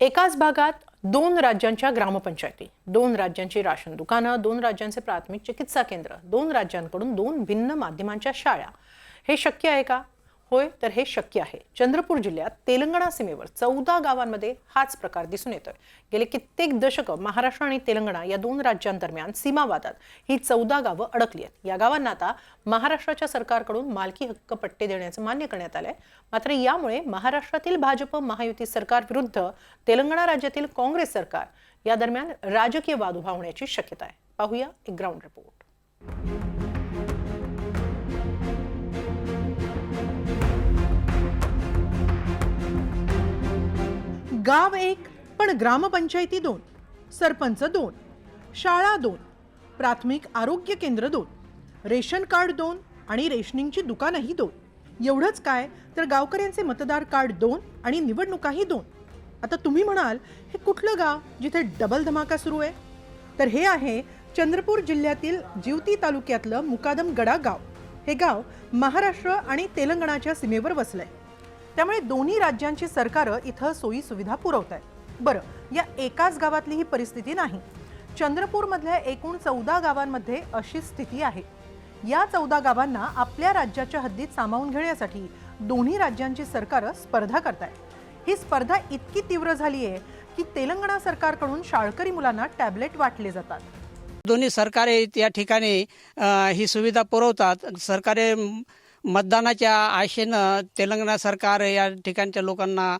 एकाच भागात दोन राज्यांच्या ग्रामपंचायती दोन राज्यांची राशन दुकानं दोन राज्यांचे प्राथमिक चिकित्सा केंद्र दोन राज्यांकडून दोन भिन्न माध्यमांच्या शाळा. हे शक्य आहे का? होय तर हे शक्य आहे. चंद्रपूर जिल्ह्यात तेलंगणा सीमेवर चौदा गावांमध्ये हाच प्रकार दिसून येतोय. गेले कित्येक दशकं महाराष्ट्र आणि तेलंगणा या दोन राज्यांदरम्यान सीमावादात ही चौदा गावं अडकली आहेत. या गावांना आता महाराष्ट्राच्या सरकारकडून मालकी हक्क पट्टे देण्याचं मान्य करण्यात आलंय. मात्र यामुळे महाराष्ट्रातील भाजप महायुती सरकार विरुद्ध तेलंगणा राज्यातील काँग्रेस सरकार या दरम्यान राजकीय वाद उभा होण्याची शक्यता आहे. पाहूया एक ग्राउंड रिपोर्ट. गाव एक पण ग्रामपंचायती दोन सरपंच दोन शाळा दोन प्राथमिक आरोग्य केंद्र दोन रेशन कार्ड दोन आणि रेशनिंगची दुकानंही दोन. एवढंच काय तर गावकऱ्यांचे मतदार कार्ड दोन आणि निवडणुकाही दोन. आता तुम्ही म्हणाल हे कुठलं गाव जिथे डबल धमाका सुरू आहे? तर हे आहे चंद्रपूर जिल्ह्यातील जिवती तालुक्यातलं मुकादम गडा गाव. हे गाव महाराष्ट्र आणि तेलंगणाच्या सीमेवर वसलं आहे त्यामुळे दोन्ही राज्यांची सरकारं इथं सोयी सुविधा पुरवत आहेत बरं या एकाच गावातली ही परिस्थिती नाही. चंद्रपूरमधल्या एकूण चौदा गावांमध्ये अशी स्थिती आहे. या चौदा गावांना आपल्या राज्याच्या हद्दीत सामावून घेण्यासाठी दोन्ही राज्यांची सरकारं स्पर्धा करतायत. ही स्पर्धा इतकी तीव्र झाली आहे की तेलंगणा सरकारकडून शाळकरी मुलांना टॅबलेट वाटले जातात. दोन्ही सरकारे त्या ठिकाणी ही सुविधा पुरवतात. सरकारे मतदानाच्या आशेनं तेलंगणा सरकार या ठिकाणच्या लोकांना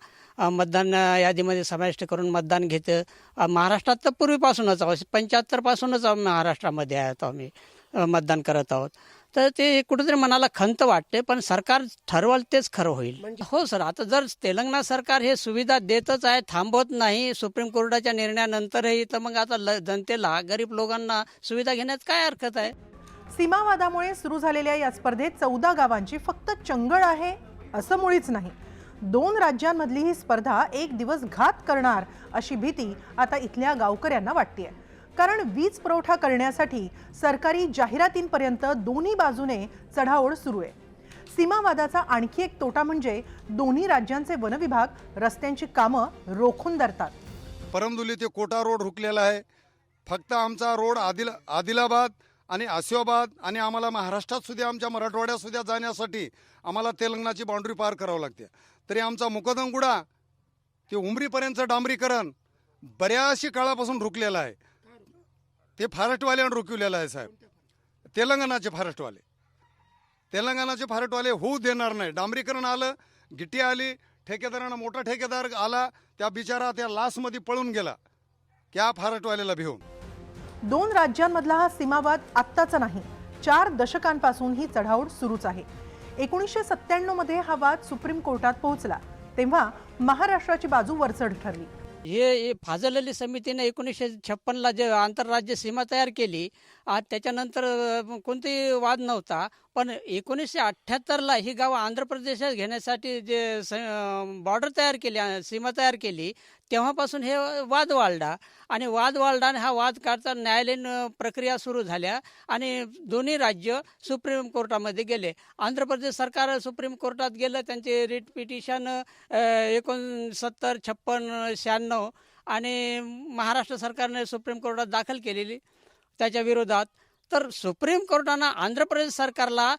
मतदान यादीमध्ये समाविष्ट करून मतदान घेतं. महाराष्ट्रात तर पूर्वीपासूनच आहोत. पंच्याहत्तर पासूनच आम्ही महाराष्ट्रामध्ये आहोत आम्ही मतदान करत आहोत. तर ते कुठेतरी मनाला खंत वाटते पण सरकार ठरवल तेच खरं होईल. हो सर आता जर तेलंगणा सरकार हे सुविधा देतच आहे थांबवत नाही सुप्रीम कोर्टाच्या निर्णयानंतरही तर मग आता ल- जनतेला गरीब लोकांना सुविधा घेण्यात काय हरकत आहे? सीमावादामुळे सुरू झालेल्या या स्पर्धेत चौदा गावांची फक्त चंगळ आहे असं मुळीच नाही. दोन राज्यांमधली ही स्पर्धा एक दिवस घात करणार अशी भीती आता इथल्या गावकऱ्यांना वाटतेय. कारण वीज पुरवठा करण्यासाठी सरकारी जाहिरातींपर्यंत दोन्ही बाजूने चढाओढ सुरू आहे. सीमावादाचा आणखी एक तोटा म्हणजे दोन्ही राज्यांचे वनविभाग रस्त्यांची कामं रोखून धरतात. परमदुली ते कोटा रोड हुकलेला आहे. फक्त आमचा रोड आदिल आदिलाबाद आणि आसिफाबाद आणि आम्हाला महाराष्ट्रात सुद्धा आमच्या मराठवाड्यात सुद्धा जाण्यासाठी आम्हाला तेलंगणाची बाउंड्री पार करावं लागते. तरी आमचा मुकदमगुडा ते उमरीपर्यंतचं डांबरीकरण बऱ्याचशी काळापासून रुकलेलं आहे. ते फॉरेस्टवाल्यानं रुकवलेलं आहे साहेब. तेलंगणाचे फारस्टवाले तेलंगणाचे फारटवाले होऊ देणार नाही. डांबरीकरण आलं गिट्टी आली ठेकेदारानं मोठा ठेकेदार आला त्या बिचारा त्या लासमध्ये पळून गेला. त्या फारटवाल्याला भिवून? दोन राज्यांमधला हा सीमावाद आत्ताचा नाही चार दशकांपासून ही चढाओढ सुरूच आहे. एकोणीसशे सत्त्याण्णवमध्ये हा वाद सुप्रीम कोर्टात पोहोचला तेव्हा महाराष्ट्राची बाजू वरचढ ठरली. हे फाजल अली समितीने एकोणीसशे छप्पनला जे आंतरराज्य सीमा तयार केली त्याच्यानंतर अ, कोणताही वाद नव्हता. पण एकोणीसशे अठ्ठ्याहत्तरला ही गावं आंध्र प्रदेशात घेण्यासाठी जे बॉर्डर तयार केली सीमा तयार केली तेव्हापासून हे वाद वाढला. आणि वाद वाढला हा वाद काढता न्यायालयीन प्रक्रिया सुरू झाल्या आणि दोन्ही राज्य सुप्रीम कोर्टामध्ये गेले. आंध्र प्रदेश सरकार सुप्रीम कोर्टात गेलं त्यांचे रिट पिटिशन एकोणसत्तर छप्पन शहाण्णव आणि महाराष्ट्र सरकारने सुप्रीम कोर्टात दाखल केलेली. त्याच्या विरोधात तर सुप्रीम कोर्टानं आंध्र प्रदेश सरकारला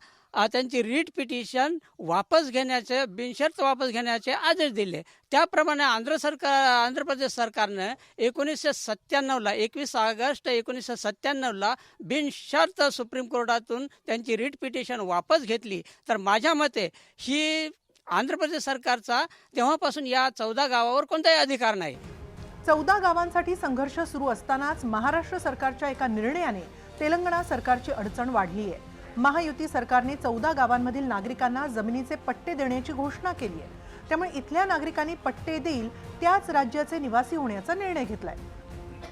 त्यांची रीट पिटिशन वापस घेण्याचे बिनशर्त वापस घेण्याचे आदेश दिले. त्याप्रमाणे आंध्र सरकार आंध्र प्रदेश सरकारनं एकोणीसशे सत्त्याण्णवला एकवीस ऑगस्ट एकोणीसशे सत्त्याण्णवला बिनशर्त सुप्रीम कोर्टातून त्यांची रीट पिटिशन वापस घेतली. तर माझ्या मते ही आंध्र प्रदेश सरकारचा तेव्हापासून या चौदा गावावर कोणताही अधिकार नाही. चौदा गावांसाठी संघर्ष सुरू असतानाच महाराष्ट्र सरकारच्या एका निर्णयाने तेलंगणा सरकारची अडचण वाढली आहे. महायुती सरकारने चौदा गावांमधील नागरिकांना जमिनीचे पट्टे देण्याची घोषणा केली आहे. त्यामुळे इथल्या नागरिकांनी पट्टे देईल त्याच राज्याचे निवासी होण्याचा निर्णय घेतलाय.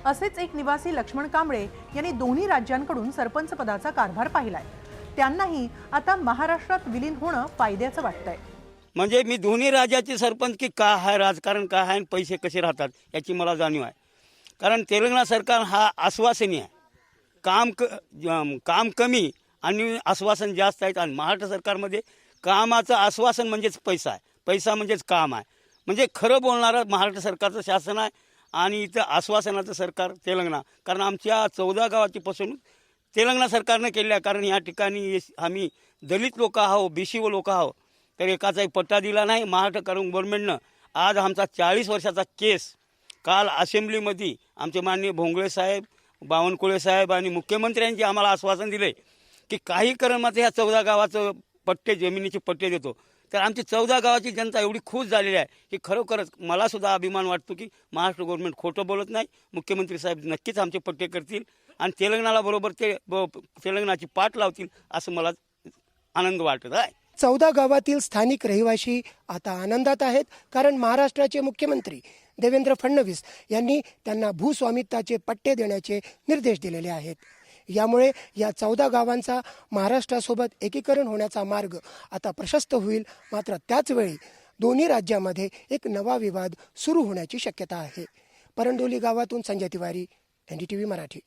असेच एक निवासी लक्ष्मण कांबळे यांनी दोन्ही राज्यांकडून सरपंच पदाचा कारभार पाहिलाय. त्यांनाही आता महाराष्ट्रात विलीन होणं फायद्याचं वाटतंय. म्हणजे मी दोन्ही राज्याचे सरपंच की का आहे राजकारण काय आहे आणि पैसे कसे राहतात याची मला जाणीव आहे. कारण तेलंगणा सरकार हा आश्वासनी आहे. काम क काम कमी आणि आश्वासन जास्त आहेत. आणि महाराष्ट्र सरकारमध्ये कामाचं आश्वासन म्हणजेच पैसा आहे. पैसा म्हणजेच काम आहे. म्हणजे खरं बोलणारं महाराष्ट्र सरकारचं शासन आहे आणि इथं आश्वासनाचं सरकार तेलंगणा. कारण आमच्या चौदा गावाची फसवणूक तेलंगणा सरकारनं केली आहे. कारण या ठिकाणी आम्ही दलित लोक आहो बी सी लोक आहो तर एकाचाही पट्टा दिला नाही. महाराष्ट्र कारण गव्हर्नमेंटनं आज आमचा चाळीस वर्षाचा केस काल असेंब्लीमध्ये आमचे माननीय भोंगळे साहेब बावनकुळे साहेब आणि मुख्यमंत्र्यांची आम्हाला आश्वासन दिले की काही करण ह्या चौदा गावाचं पट्टे जमिनीचे पट्टे देतो. तर आमची चौदा गावाची जनता एवढी खुश झालेली आहे की खरोखरच मला सुद्धा अभिमान वाटतो की महाराष्ट्र गव्हर्नमेंट खोटं बोलत नाही. मुख्यमंत्री साहेब नक्कीच आमचे पट्टे करतील आणि तेलंगणाला बरोबर ते ब- तेलंगणाची पाठ लावतील असं मला आनंद वाटत आहे. चौदा गावातील स्थानिक रहिवासी आता आनंदात आहेत कारण महाराष्ट्राचे मुख्यमंत्री देवेंद्र फडणवीस यांनी त्यांना भूस्वामित्वाचे पट्टे देण्याचे निर्देश दिलेले आहेत. यामुळे या चौदा गावांचा महाराष्ट्रासोबत एकीकरण होण्याचा मार्ग आता प्रशस्त होईल. मात्र त्याचवेळी दोन्ही राज्यामध्ये एक नवा विवाद सुरू होण्याची शक्यता आहे. परंडोली गावातून Sanjay Tiwari N D T V Marathi.